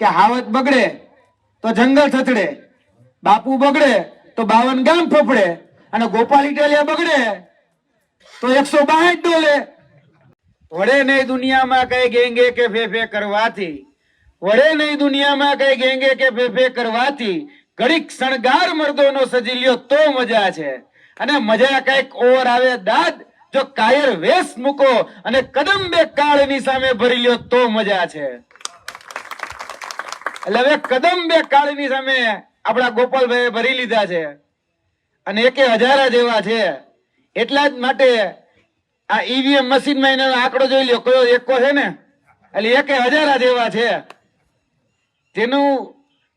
કે હાવત બગડે તો જંગલ થથડે, બાપુ બગડે તો બાવન ગામ ફફડે, અને ગોપાલ ઇટાલિયા બગડે તો એકસો બાસઠ ડોલે. વડે નહીં દુનિયામાં કઈ ગેંગે કે ફેફે કરવાથી વડે નહીં દુનિયામાં કઈ ગેંગે કે ફેફે કરવાથી, ઘડીક શણગાર મર્દોનો સજી લ્યો તો મજા છે. અને મજા કંઈક ઓર આવે દાદ, જો કાયર વેશ મૂકો અને કદમ બે કાળની સામે ભરી લ્યો તો મજા છે. એટલે હવે કદમ બે કાળીની સામે આપણા ગોપાલભાઈ ભરી લીધા છે. અને એકે હજારા જેવા છે. એટલા જ માટે આ ઈવીએમ મશીનમાં એનો આંકડો જોઈ લ્યો, કયો એકો છે ને? એટલે એકે હજારા જેવા છે. જેનું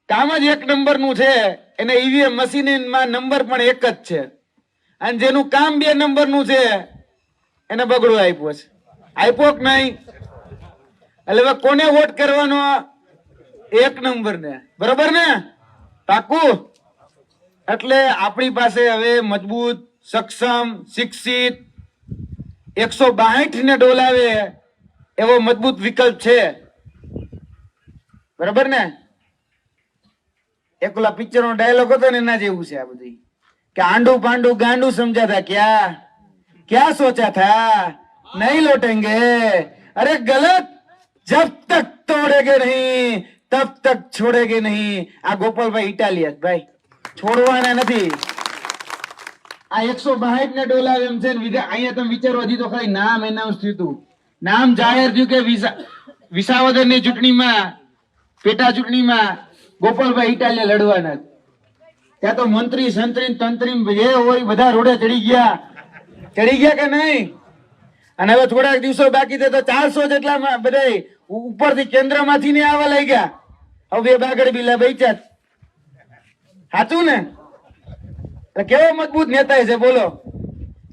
કામ જ એક નંબરનું છે. એને ઈવીએમ મશીનમાં નંબર પણ એક જ છે. અને જેનું કામ બે નંબરનું છે, એને બગડો આપ્યો છે. આપ્યો કે નહીં? એટલે હવે કોને વોટ કરવાનો એક નંબર ને બરોબર ને? પાકું એટલે આપણી પાસે હવે મજબૂત, સક્ષમ, શિક્ષિત, એકસો બાહીઠ ને ડોલાવે એવો મજબૂત વિકલ્પ છે. બરોબર ને? એક પિક્ચર નો ડાયલોગ હતો ને એના જેવું છે આ બધું કે આંડુ પાંડુ ગાંડુ સમજાતા ક્યાં? ક્યાં સોચા થા? નહીં લોટેંગે. અરે ગલત! જબ તક તોડેગે નહીં. તબ તક છોડે કે નહીં. આ ગોપાલભાઈ ઇટાલિયન, ભાઈ. છોડવાના નથી. આ એકસો બાહીઠ ને ડોલાર એમ છે અહીંયા તમે વિચારવા દીધો ખાલી નામ એનાઉન્સ થયું નામ જાહેર થયું કે વિસાવદરની ચૂંટણીમાં, પેટા ચૂંટણીમાં ગોપાલભાઈ ઇટાલિયા લડવાના. ત્યાં તો મંત્રી, સંત્રી, તંત્રી જે હોય બધા રોડે ચડી ગયા. ચડી ગયા કે નહીં? અને હવે થોડાક દિવસો બાકી છે તો ચારસો જેટલા બધા ઉપરથી કેન્દ્રમાંથી ને આવવા લઈ ગયા. હવે બાગડ બિલા બેચ્યા સાચું ને? કેવો મજબૂત નેતા છે, બોલો.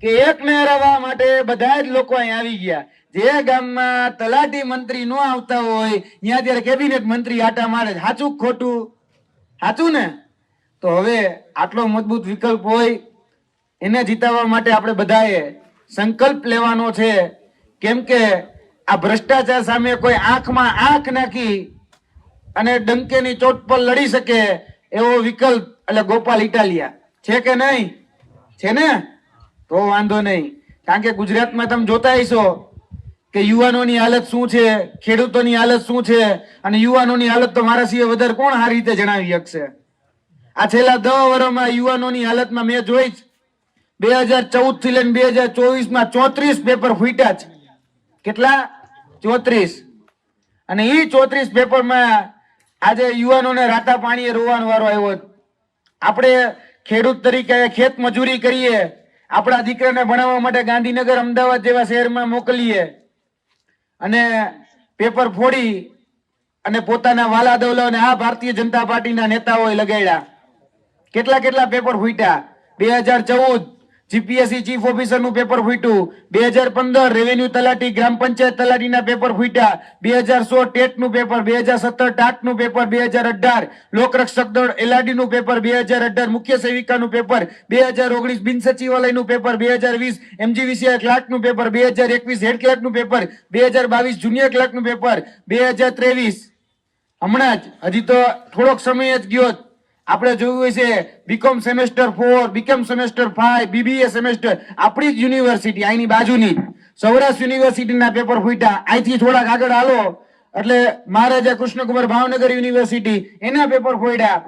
કે એક ને હરાવવા માટે બધા જ લોકો અહીં આવી ગયા. જે ગામમાં તલાટી મંત્રી નો આવતા હોય, ત્યાં ત્યારે કેબિનેટ મંત્રી આટા મારે સાચું ખોટું? સાચું ને? તો હવે આટલો મજબૂત વિકલ્પ હોય, એને જીતાવવા માટે આપણે બધાએ સંકલ્પ લેવાનો છે. કેમ કે આ ભ્રષ્ટાચાર સામે કોઈ આંખમાં આંખ નાખી અને ડંકેની ચોટ પર લડી શકે એવો વિકલ્પ એટલે ગોપાલ ઇટાલિયા. છે કે નહીં? છે ને? તો વાંધો નહીં. કારણ કે ગુજરાતમાં તમે જોતા હશો કે યુવાનોની હાલત શું છે, ખેડૂતોની હાલત શું છે, અને યુવાનોની હાલત તો મારા સિવાય વધારે કોણ સારી રીતે જણાવી શકશે? આ છેલ્લા દસ વર્ષમાં યુવાનોની હાલતમાં મેં જોઈ બે હજાર ચૌદથી લઈને બે હજાર ચોવીસમાં ચોત્રીસ પેપર ફૂટ્યા છે કેટલા? ચોત્રીસ. અને એ ચોત્રીસ પેપરમાં આજે યુવાનોને રાતા પાણીએ રોવાનો વારો આવ્યો આપણે ખેડૂત તરીકે ખેત મજૂરી કરીએ. આપણા દીકરાને ભણાવવા માટે ગાંધીનગર, અમદાવાદ જેવા શહેરમાં મોકલીએ. અને પેપર ફોડી અને પોતાના વાલા દવલાઓને આ ભારતીય જનતા પાર્ટીના નેતાઓએ લગાડ્યા. કેટલા કેટલા પેપર ફૂટ્યા? બે હજાર ચૌદ જીપીએસસી ચીફ ઓફિસરનું પેપર ફૂટ્યું બે હજાર પંદર રેવન્યુ તલાટી ગ્રામ પંચાયત તલાટીના પેપર ફૂટ્યા બે હજાર સો ટેટનું પેપર બે હજાર સત્તર ટાટનું પેપર બે હજાર અઢાર લોકરક્ષક દળ એલઆરડી નું પેપર બે હજાર અઢાર મુખ્ય સેવિકા નું પેપર બે હજાર ઓગણીસ બિન સચિવાલયનું પેપર બે હજાર વીસ એમજીવીસીઆઈ ક્લાર્કનું પેપર બે હજાર એકવીસ હેડ ક્લાર્કનું પેપર બે હજાર બાવીસ જુનિયર ક્લાર્કનું પેપર બે હજાર ત્રેવીસ હમણાં જ હજી તો થોડોક સમય જ ગયો આપણે જોયું છે BCom semester four BCom semester five BBA semester આપણી જ યુનિવર્સિટી અહીંની બાજુની. સૌરાષ્ટ્ર યુનિવર્સિટીના પેપર ફૂટ્યા. અહીંથી થોડાક આગળ હાલો. એટલે મહારાજા કૃષ્ણકુમાર ભાવનગર યુનિવર્સિટી એના પેપર ફોડ્યા.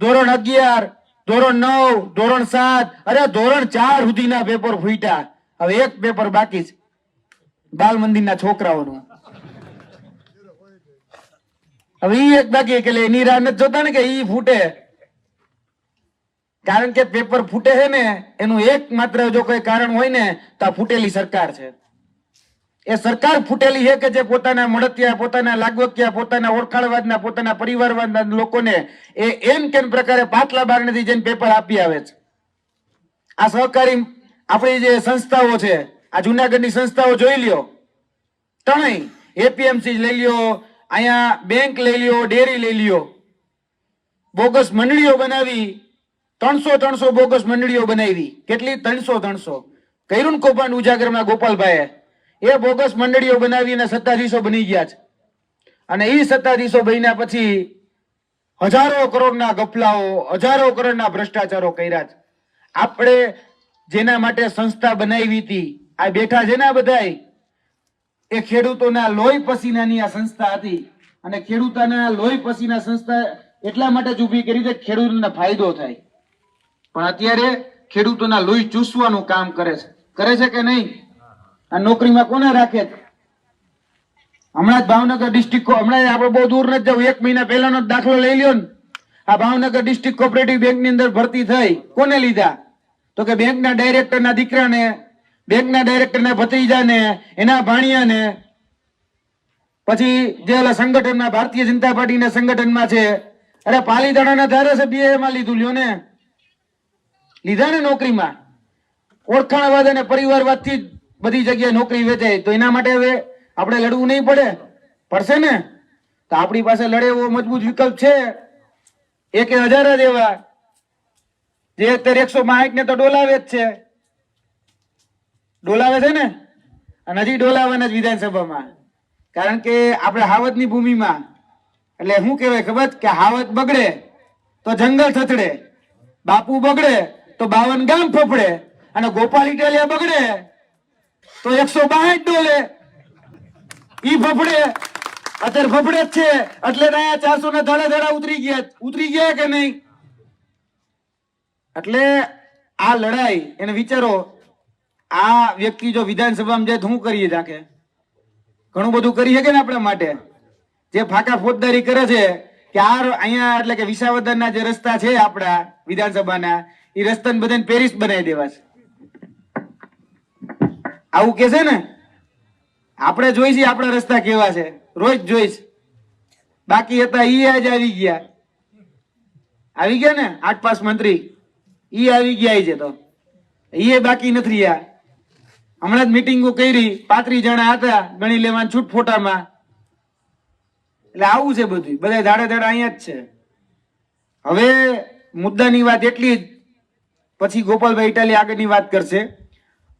ધોરણ અગિયાર, ધોરણ નવ, ધોરણ સાત, અરે ધોરણ ચાર સુધીના પેપર ફૂટ્યા. હવે એક પેપર બાકી છે. બાલ મંદિરના છોકરાઓનું. હવે એ એક બાકી એની રાહ નથી જોતા ને કે ઈ ફૂટે. કારણ કે પેપર ફૂટે છે ને, એનું એક માત્ર જો કોઈ કારણ હોય ને, તો આ ફૂટેલી સરકાર છે. એ સરકાર ફૂટેલી છે કે જે પોતાના મળતિયા, પોતાના લાગવકિયા, પોતાના ઓળખાણવાદના, પોતાના પરિવારવાદના લોકોને એ એમ કેમ પ્રકારે પાછલા બારણેથી જઈને પેપર આપી આવે છે? આ સહકારી આપણી જે સંસ્થાઓ છે, આ જુનાગઢની સંસ્થાઓ જોઈ લ્યો. ત્રણેય એપીએમસી લઈ લ્યો, અહીંયા બેંક લઈ લ્યો ડેરી લઈ લ્યો. બોગસ મંડળીઓ બનાવી ત્રણસો ત્રણસો બોગસ મંડળીઓ બનાવી. કેટલી? ત્રણસો ત્રણસો. કર્યું કૌભાંડ ઉજાગરમાં ગોપાલભાઈએ એ બોગસ મંડળીઓ બનાવી અને સત્તાધીશો બની ગયા છે. અને એ સત્તાધીશો બન્યા પછી હજારો કરોડના ગફલાઓ, હજારો કરોડના ભ્રષ્ટાચારો કર્યા છે. આપણે જેના માટે સંસ્થા બનાવી હતી, આ બેઠા જેના બધાય, એ ખેડૂતોના લોહી પસીનાની આ સંસ્થા હતી. અને ખેડૂતોના લોહી પસીના સંસ્થા એટલા માટે જ ઊભી કરી કે ખેડૂતોને ફાયદો થાય. પણ અત્યારે ખેડૂતોના લોહી ચૂસવાનું કામ કરે છે. કરે છે કે નહીં? આ નોકરીમાં કોને રાખે હમણાં જ ભાવનગર ડિસ્ટ્રિક્ટ હમણાં આપણે બહુ દૂર નથી જવું. એક મહિના પહેલાનો દાખલો લઈ લ્યો ને. આ ભાવનગર ડિસ્ટ્રિક્ટ કોઓપરેટિવ બેંકની અંદર ભરતી થઈ. કોને લીધા? તો કે બેંકના ડાયરેક્ટરના દીકરાને, બેંકના ડાયરેક્ટરના ભત્રીજાને, એના ભાણિયાને. પછી જે ઓલા સંગઠનમાં ભારતીય જનતા પાર્ટીના સંગઠનમાં છે. અરે પાલીતાણાના ધારાસભ્ય એમાં લીધું લ્યો ને. લીધા ને નોકરીમાં. ઓળખાણવાદ અને પરિવારવાદથી જ બધી જગ્યાએ નોકરી વેચાય. તો એના માટે હવે આપણે લડવું નહીં પડે. પડશે ને? તો આપણી પાસે લડે એવો મજબૂત વિકલ્પ છે. એક હજાર જ એવા. જે અત્યારે એકસો માહિક ને તો ડોલાવે જ છે. ડોલાવે છે ને? અને હજી ડોલાવાના જ વિધાનસભામાં. કારણ કે આપણે હાવતની ભૂમિમાં. એટલે શું કહેવાય ખબર? કે હાવત બગડે તો જંગલ થથડે. બાપુ બગડે તો બાવન ગામ ફફડે અને ગોપાલ ઇટાલિયા બગડે તો એકસો બાસઠ ડોલે. ઈ ફફડે. અત્યારે ફફડે છે. એટલે ના ચારસો ના ધડા ધડા ઉતરી ગયા ઉતરી ગયા કે નહીં? એટલે આ લડાઈ, એને વિચારો, આ વ્યક્તિ જો વિધાનસભામાં જાય તો શું કરીએ જાકે? ઘણું બધું કરી શકે ને આપણા માટે. જે ફાકા ફોજદારી કરે છે, કે આ અહીંયા એટલે કે વિસાવદરના જે રસ્તા છે આપણા વિધાનસભાના એ રસ્તાને બધાને પેરિસ બનાવી દેવા છે. આવું કે છે ને, આપણે જોઈશી આપણા રસ્તા કેવા છે. રોજ જોઈશ બાકી હતા ઈ આજ આવી ગયા. આવી ગયા ને આઠ પાસ મંત્રી. ઈ આવી ગયા છે તો. એ બાકી નથી રહ્યા. હમણાં જ મીટિંગો કરી, પાંત્રીસ જણા હતા, ગણી લેવાના છૂટ ફોટામાં. એટલે આવું છે બધું બધા ધાડે ધાડે અહીંયા જ છે. હવે મુદ્દાની વાત એટલી જ. પછી ગોપાલભાઈ ઇટાલી આગળની વાત કરશે.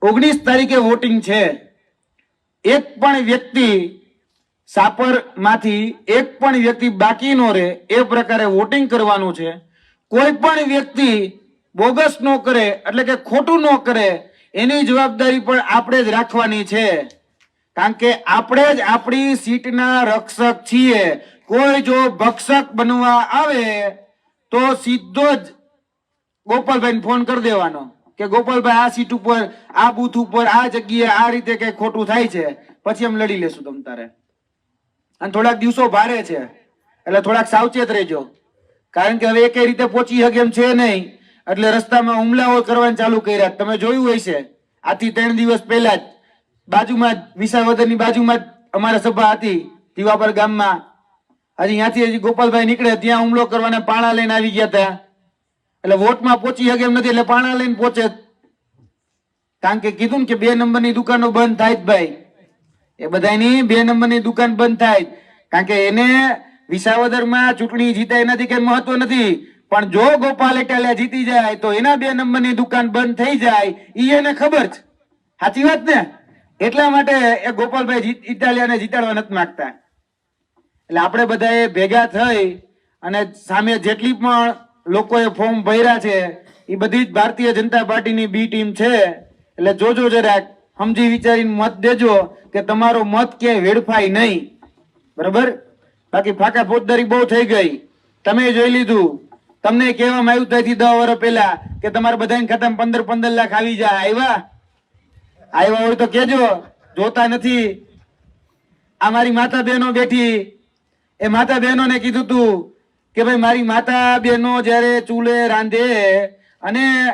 ઓગણીસ તારીખે વોટિંગ છે. એક પણ વ્યક્તિ સાપરમાંથી એક પણ વ્યક્તિ બાકી નો રહે એ પ્રકારે વોટિંગ કરવાનું છે. કોઈ પણ વ્યક્તિ બોગસ નો કરે, એટલે કે ખોટું નો કરે, એની જવાબદારી પણ આપણે જ રાખવાની છે. કારણ કે આપણે જ આપણી સીટના રક્ષક છીએ. કોઈ જો ભક્ષક બનવા આવે, તો સીધો જ ગોપાલભાઈને ફોન કરી દેવાનો કે ગોપાલભાઈ, આ સીટ ઉપર, આ બુથ ઉપર, આ જગ્યાએ આ રીતે કઈ ખોટું થાય છે, પછી એમ લડી લેશું તમ તારે. અને થોડાક દિવસો ભારે છે, એટલે થોડાક સાવચેત રહેજો. કારણ કે હવે એકે રીતે પહોંચી શકે એમ છે નહીં, એટલે રસ્તામાં હુમલાઓ કરવાનું ચાલુ કર્યા. તમે જોયું છે આથી ત્રણ દિવસ પહેલા જ બાજુમાં જ, વિસાવદરની બાજુમાં જ અમારા સભા હતી, દીવાપર ગામમાં. હજી ત્યાંથી હજી ગોપાલભાઈ નીકળે, ત્યાં હુમલો કરવાના પાણા લઈને આવી ગયા હતા. એટલે વોટમાં પહોંચી શકે એમ નથી, એટલે પાણા લઈને પહોંચે. કારણ કે કીધું ને કે બે નંબરની દુકાનો બંધ થાય જ ભાઈ. એ બધાની બે નંબરની દુકાન બંધ થાય. કારણ કે એને વિસાવદરમાં ચૂંટણી જીતાય નથી કે મહત્વ નથી. પણ જો ગોપાલ ઇટાલિયા જીતી જાય, તો એના બે નંબરની દુકાન બંધ થઈ જાય, ઈ એને ખબર છે. સાચી વાત ને? એટલા માટે એ ગોપાલભાઈ ઇટાલિયાને જીતાડવા નથી માંગતા. એટલે આપણે બધાએ ભેગા થઈ અને સામે જેટલી પણ લોકોએ ફોર્મ ભર્યા છે. એ બધી જ ભારતીય જનતા પાર્ટીની બી ટીમ છે. એટલે જોજો જરાક, સમજી વિચારીને મત દેજો કે તમારો મત ક્યાંય વેડફાય નહીં. બરાબર? બાકી ફાકા ફોજદારી બહુ થઈ ગઈ. તમે જોઈ લીધું. તમને કહેવામાં આવ્યું ત્યાંથી દસ વર્ષ પહેલા કે તમારે બધાને ખાતામાં પંદર પંદર લાખ આવી જાય. આવ્યા? આવ્યા હોય તો કેજો જોતા નથી. આ મારી માતા બહેનો બેઠી. એ માતા બહેનોને કીધું તું કે ભાઈ મારી માતા બહેનો જ્યારે ચૂલે રાંધે અને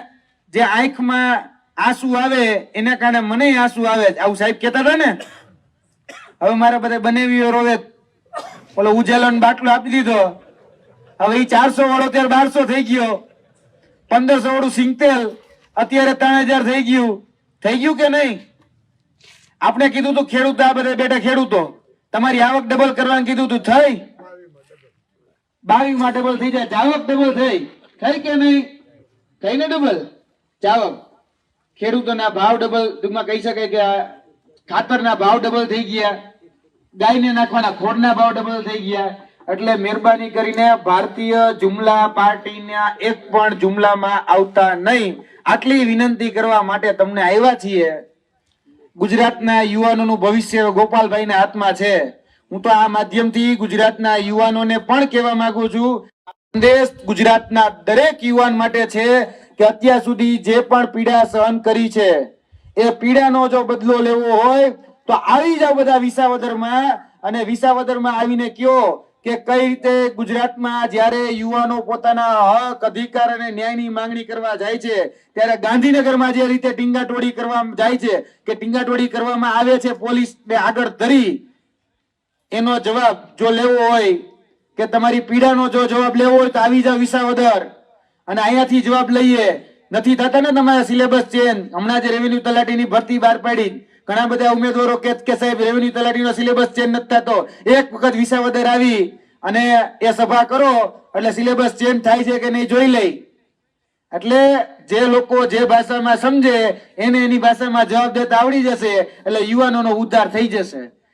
જે આંખમાં આંસુ આવે, એના કારણે મને આંસુ આવે. આવું સાહેબ કહેતા હતા ને? હવે મારા બધા બનેવીઓ રોવે. ઓલો ઉજાલો બાટલો આપી દીધો. હવે એ ચારસો વાળો ત્યારે બારસો થઈ ગયો. પંદરસો વાળું સિંગતેલ અત્યારે ત્રણ હજાર થઈ ગયું. થઈ ગયું કે નહીં? આપણે કીધું તું ખેડૂત આ બધા બેઠા ખેડૂતો. તમારી આવક ડબલ કરવાનું કીધું તું. થઈ? બાવીસમાં ડબલ થઈ જાય. જાવક ડબલ થઈ. થઈ કે નહીં? થઈ ને ડબલ જાવક. ખેડૂતોના ભાવ ડબલ ટૂંકમાં કહી શકાય કે ખાતરના ભાવ ડબલ થઈ ગયા. ગાયને નાખવાના ખોડના ભાવ ડબલ થઈ ગયા. એટલે મહેરબાની કરીને ભારતીય જુમલા પાર્ટીના એક પણ જુમલામાં આવતા નહીં. આટલી વિનંતી કરવા માટે તમને આવ્યા છીએ. ગુજરાતના યુવાનોનું ભવિષ્ય ગોપાલભાઈના હાથમાં છે. હું તો આ માધ્યમથી ગુજરાતના યુવાનોને પણ કહેવા માંગુ છું. સંદેશ ગુજરાતના દરેક યુવાન માટે છે કે અત્યાર સુધી જે પણ પીડા સહન કરી છે, એ પીડાનો જો બદલો લેવો હોય, તો આવી જાઓ બધા વિસાવદરમાં અને વિસાવદરમાં આવીને કયો કે કઈ રીતે ગુજરાતમાં જ્યારે યુવાનો પોતાના હક, અધિકાર અને ન્યાયની માંગણી કરવા જાય છે, ત્યારે ગાંધીનગરમાં જે રીતે ટીંગાટોળી કરવા જાય છે, કે ટીંગાટોળી કરવામાં આવે છે પોલીસને આગળ ધરી એનો જવાબ જો લેવો હોય કે તમારી પીડાનો જો જવાબ લેવો હોય તો આવી જાવ વિસાવદર. અને અહીંયાથી જવાબ લઈએ. નથી થતા ને તમારા સિલેબસ ચેન્જ. હમણાં જે રેવન્યુ તલાટીની ભરતી બહાર પાડી. ઘણા બધા ઉમેદવારો કે કે સાહેબ રેવન્યુ તલાટીનો સિલેબસ ચેન્જ નથી થતો. એક વખત વિસાવદર આવી અને એ સભા કરો, એટલે સિલેબસ ચેન્જ થાય છે કે નહીં જોઈ લઈ. એટલે જે લોકો જે ભાષામાં સમજે, એને એની ભાષામાં જવાબ દેતા આવડી જશે, એટલે યુવાનોનો ઉદ્ધાર થઈ જશે.